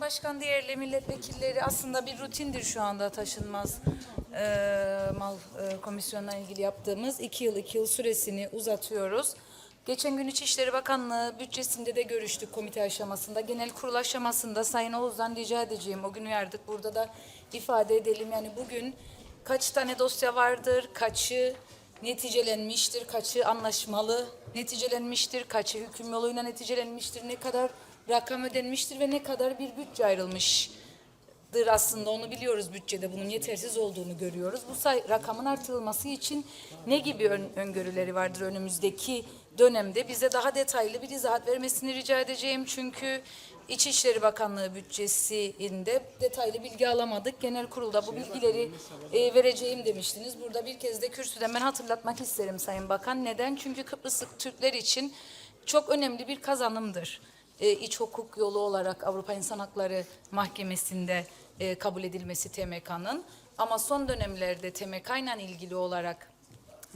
Başkan, değerli milletvekilleri aslında bir rutindir şu anda taşınmaz e, mal e, komisyonuna ilgili yaptığımız iki yıl iki yıl süresini uzatıyoruz. Geçen gün İçişleri Bakanlığı bütçesinde de görüştük komite aşamasında. Genel kurul aşamasında Sayın Oğuz'dan rica edeceğim. O gün uyardık. Burada da ifade edelim. Yani bugün kaç tane dosya vardır, kaçı neticelenmiştir, kaçı anlaşmalı neticelenmiştir, kaçı hüküm yoluyla neticelenmiştir, ne kadar rakam ödenmiştir ve ne kadar bir bütçe ayrılmıştır aslında onu biliyoruz bütçede bunun yetersiz olduğunu görüyoruz. Bu say rakamın artırılması için ne gibi ön- öngörüleri vardır önümüzdeki dönemde bize daha detaylı bir izahat vermesini rica edeceğim. Çünkü İçişleri Bakanlığı bütçesinde detaylı bilgi alamadık. Genel kurulda bu bilgileri e, vereceğim demiştiniz. Burada bir kez de kürsüden ben hatırlatmak isterim Sayın Bakan. Neden? Çünkü Kıbrıs Türkler için çok önemli bir kazanımdır. E, iç hukuk yolu olarak Avrupa İnsan Hakları Mahkemesi'nde e, kabul edilmesi TMK'nın. Ama son dönemlerde TMK ile ilgili olarak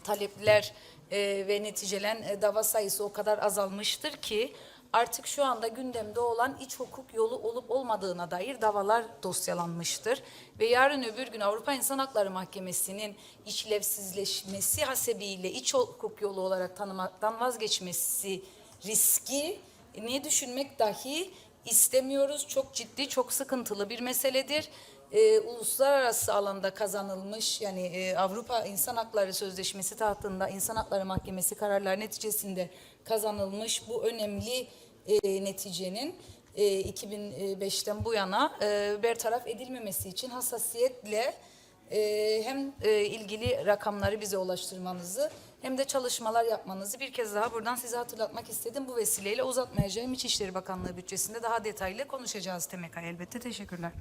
talepler e, ve neticelen e, dava sayısı o kadar azalmıştır ki artık şu anda gündemde olan iç hukuk yolu olup olmadığına dair davalar dosyalanmıştır. Ve yarın öbür gün Avrupa İnsan Hakları Mahkemesi'nin işlevsizleşmesi hasebiyle iç hukuk yolu olarak tanımaktan vazgeçmesi riski ne düşünmek dahi istemiyoruz. Çok ciddi, çok sıkıntılı bir meseledir e, uluslararası alanda kazanılmış yani e, Avrupa İnsan Hakları Sözleşmesi tahtında İnsan Hakları Mahkemesi kararları neticesinde kazanılmış bu önemli e, neticenin e, 2005'ten bu yana e, bertaraf edilmemesi için hassasiyetle e, hem e, ilgili rakamları bize ulaştırmanızı hem de çalışmalar yapmanızı bir kez daha buradan size hatırlatmak istedim. Bu vesileyle uzatmayacağım İçişleri Bakanlığı bütçesinde daha detaylı konuşacağız TMK elbette. Teşekkürler.